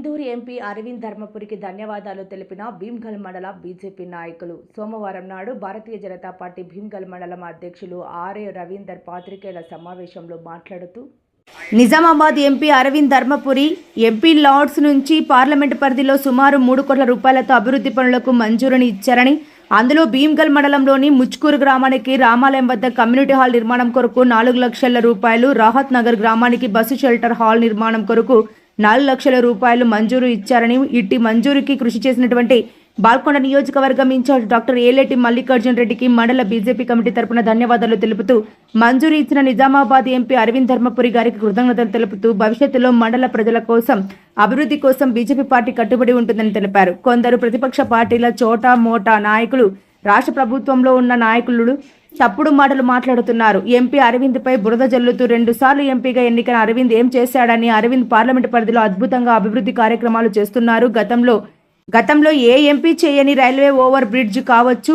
Indur MP Arvind ధర్మపురికి ధన్యవాదాలు తెలిపిన భీమ్గల్ మండల బీజేపీ నాయకులు. సోమవారం నాడు భారతీయ జనతా పార్టీ భీమ్గల్ మండలం అధ్యక్షులు ఆర్ఏ రవీందర్ పాత్రికేయుల సమావేశంలో మాట్లాడుతూ Nizamabad MP Arvind Dharmapuri MP LADS నుంచి పార్లమెంటు పరిధిలో సుమారు మూడు కోట్ల రూపాయలతో అభివృద్ధి పనులకు మంజూరుని ఇచ్చారని అందులో భీమ్గల్ మండలంలోని ముచ్కూరు గ్రామానికి రామాలయం వద్ద కమ్యూనిటీ హాల్ నిర్మాణం కొరకు నాలుగు లక్షల రూపాయలు రాహత్ నగర్ గ్రామానికి బస్సు షెల్టర్ హాల్ నిర్మాణం కొరకు నాలుగు లక్షల రూపాయలు మంజూరు ఇచ్చారని ఇట్టి మంజూరుకి కృషి చేసినటువంటి బాల్కొండ నియోజకవర్గం ఇన్ఛార్జ్ డాక్టర్ ఏలేటి మల్లికార్జున్ రెడ్డికి మండల బీజేపీ కమిటీ తరపున ధన్యవాదాలు తెలుపుతూ మంజూరు ఇచ్చిన నిజామాబాద్ ఎంపీ అరవింద్ ధర్మపురి గారికి కృతజ్ఞతలు తెలుపుతూ భవిష్యత్తులో మండల ప్రజల కోసం అభివృద్ధి కోసం బీజేపీ పార్టీ కట్టుబడి ఉంటుందని తెలిపారు. కొందరు ప్రతిపక్ష పార్టీల చోటా మోటా నాయకులు రాష్ట్ర ప్రభుత్వంలో ఉన్న నాయకులు తప్పుడు మాటలు మాట్లాడుతున్నారు. ఎంపీ అరవింద్పై బురద జల్లుతూ రెండుసార్లు ఎంపీగా ఎన్నికైన అరవింద్ ఏం చేశాడని అరవింద్ పార్లమెంటు పరిధిలో అద్భుతంగా అభివృద్ధి కార్యక్రమాలు చేస్తున్నారు. గతంలో గతంలో ఏ ఎంపీ చేయని రైల్వే ఓవర్ బ్రిడ్జ్ కావచ్చు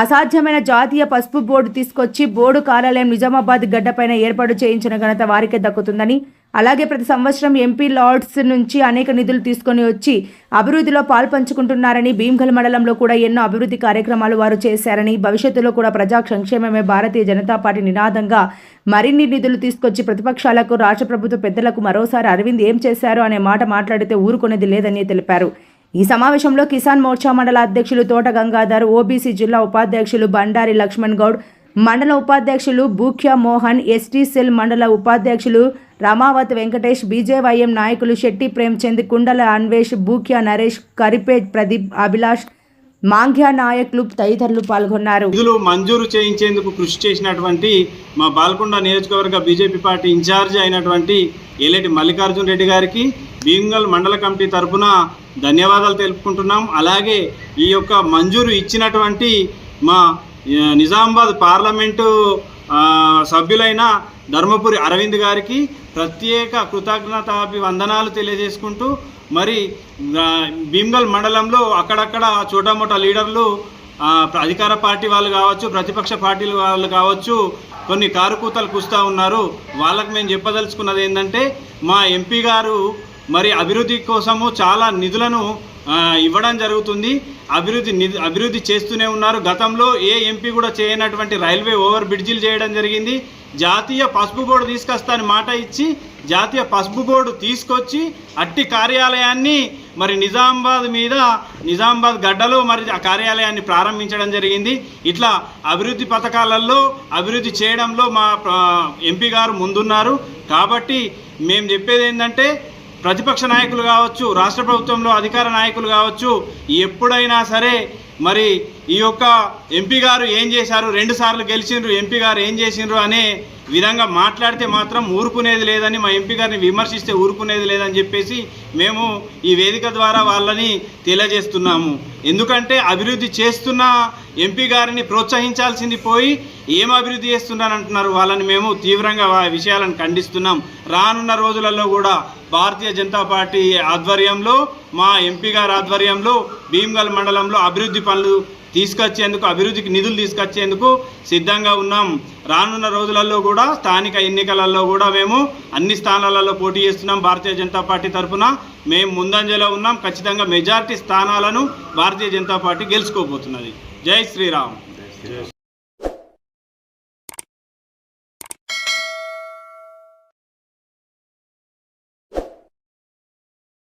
అసాధ్యమైన జాతీయ పసుపు బోర్డు తీసుకొచ్చి బోర్డు కార్యాలయం నిజామాబాద్ గడ్డపైన ఏర్పాటు చేయించిన ఘనత వారికే దక్కుతుందని అలాగే ప్రతి సంవత్సరం ఎంపీ లార్డ్స్ నుంచి అనేక నిధులు తీసుకొని వచ్చి అభివృద్ధిలో పాల్పంచుకుంటున్నారని భీమ్గల్ మండలంలో కూడా ఎన్నో అభివృద్ధి కార్యక్రమాలు వారు చేశారని భవిష్యత్తులో కూడా ప్రజా సంక్షేమమే భారతీయ జనతా పార్టీ నినాదంగా మరిన్ని నిధులు తీసుకొచ్చి ప్రతిపక్షాలకు రాష్ట్ర ప్రభుత్వ పెద్దలకు మరోసారి అరవింద్ ఏం చేశారు అనే మాట మాట్లాడితే ఊరుకునేది లేదని తెలిపారు. ఈ సమావేశంలో కిసాన్ మోర్చా మండల అధ్యక్షులు తోట గంగాధర్ ఓబీసీ జిల్లా ఉపాధ్యక్షులు బండారి లక్ష్మణ్ గౌడ్ మండల ఉపాధ్యక్షులు బూఖ్య మోహన్ ఎస్టీ సెల్ మండల ఉపాధ్యక్షులు రమావతి వెంకటేష్ బీజేవైఎం నాయకులు శెట్టి ప్రేమ్చంద్ కుండల అన్వేష్ బూఖ్య నరేష్ కరిపేట్ ప్రదీప్ అభిలాష్ మాంఘ్యా నాయకులు తదితరులు పాల్గొన్నారు. నిధులు మంజూరు చేయించేందుకు కృషి చేసినటువంటి మా బాల్కొండ నియోజకవర్గ బీజేపీ పార్టీ ఇన్ఛార్జ్ అయినటువంటి ఏలేటి మల్లికార్జున్ రెడ్డి గారికి భీమ్గల్ మండల కమిటీ తరపున ధన్యవాదాలు తెలుపుకుంటున్నాం. అలాగే ఈ యొక్క మంజూరు ఇచ్చినటువంటి మా నిజామాబాద్ పార్లమెంటు సభ్యులైన ధర్మపురి అరవింద్ గారికి ప్రత్యేక కృతజ్ఞతాభివందనాలు తెలియజేసుకుంటూ మరి భీమ్గల్ మండలంలో అక్కడక్కడ చోటామోటా లీడర్లు అధికార పార్టీ వాళ్ళు కావచ్చు ప్రతిపక్ష పార్టీల వాళ్ళు కావచ్చు కొన్ని కారుకూతలు కూస్తూ ఉన్నారు. వాళ్ళకు మేము చెప్పదలుచుకున్నది ఏంటంటే మా ఎంపీ గారు మరి అభివృద్ధి కోసము చాలా నిధులను ఇవ్వడం జరుగుతుంది. అభివృద్ధి నిధి అభివృద్ధి చేస్తూనే ఉన్నారు. గతంలో ఏ ఎంపీ కూడా చేయనటువంటి రైల్వే ఓవర్ బ్రిడ్జిలు చేయడం జరిగింది. జాతీయ పసుపు బోర్డు తీసుకొస్తానని మాట ఇచ్చి జాతీయ పసుపు బోర్డు తీసుకొచ్చి అట్టి కార్యాలయాన్ని మరి నిజామాబాద్ మీద నిజామాబాద్ గడ్డలో మరి ఆ కార్యాలయాన్ని ప్రారంభించడం జరిగింది. ఇట్లా అభివృద్ధి పథకాలలో అభివృద్ధి చేయడంలో మా ఎంపీ గారు ముందున్నారు. కాబట్టి మేము చెప్పేది ఏంటంటే ప్రతిపక్ష నాయకులు కావచ్చు రాష్ట్ర ప్రభుత్వంలో అధికార నాయకులు కావచ్చు ఎప్పుడైనా సరే మరి ఈ యొక్క ఎంపీ గారు ఏం చేశారు? రెండు సార్లు గెలిచిండ్రు ఎంపీ గారు ఏం చేసిండ్రు అనే విధంగా మాట్లాడితే మాత్రం ఊరుకునేది లేదని మా ఎంపీ గారిని విమర్శిస్తే ఊరుకునేది లేదని చెప్పేసి మేము ఈ వేదిక ద్వారా వాళ్ళని తెలియజేస్తున్నాము. ఎందుకంటే అభివృద్ధి చేస్తున్న ఎంపీ గారిని ప్రోత్సహించాల్సింది పోయి ఏం అభివృద్ధి చేస్తున్నారంటున్నారు వాళ్ళని మేము తీవ్రంగా ఆ విషయాలను ఖండిస్తున్నాం. రానున్న రోజులలో కూడా భారతీయ జనతా పార్టీ ఆధ్వర్యంలో మా ఎంపీ గారి ఆధ్వర్యంలో భీమ్గల్ మండలంలో అభివృద్ధి పనులు తీసుకొచ్చేందుకు అభివృద్ధికి నిధులు తీసుకొచ్చేందుకు సిద్ధంగా ఉన్నాం. రానున్న రోజులలో కూడా స్థానిక ఎన్నికలలో కూడా మేము అన్ని స్థానాలలో పోటీ చేస్తున్నాం భారతీయ జనతా పార్టీ తరఫున మేము ముందంజలో ఉన్నాం. ఖచ్చితంగా మెజార్టీ స్థానాలను భారతీయ జనతా పార్టీ గెలుచుకోబోతున్నది. జై శ్రీరామ్.